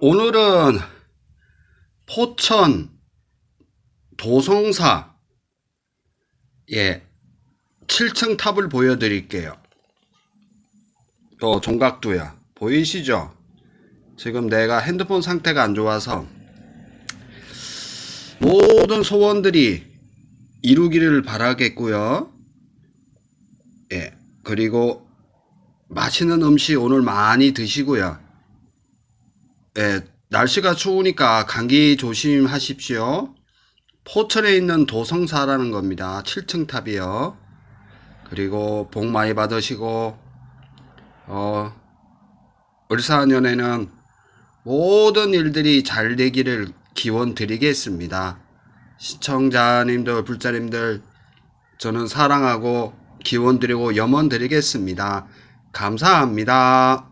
오늘은 포천 도성사 예 7층 탑을 보여드릴게요. 요 종각두야 보이시죠? 지금 내가 핸드폰 상태가 안 좋아서 모든 소원들이 이루기를 바라겠고요. 예 그리고 맛있는 음식 오늘 많이 드시고요. 예, 날씨가 추우니까 감기 조심하십시오. 포천에 있는 도성사라는 겁니다. 7층 탑이요. 그리고 복 많이 받으시고, 어, 을사년에는 모든 일들이 잘 되기를 기원 드리겠습니다. 시청자님들, 불자님들, 저는 사랑하고 기원 드리고 염원 드리겠습니다. 감사합니다.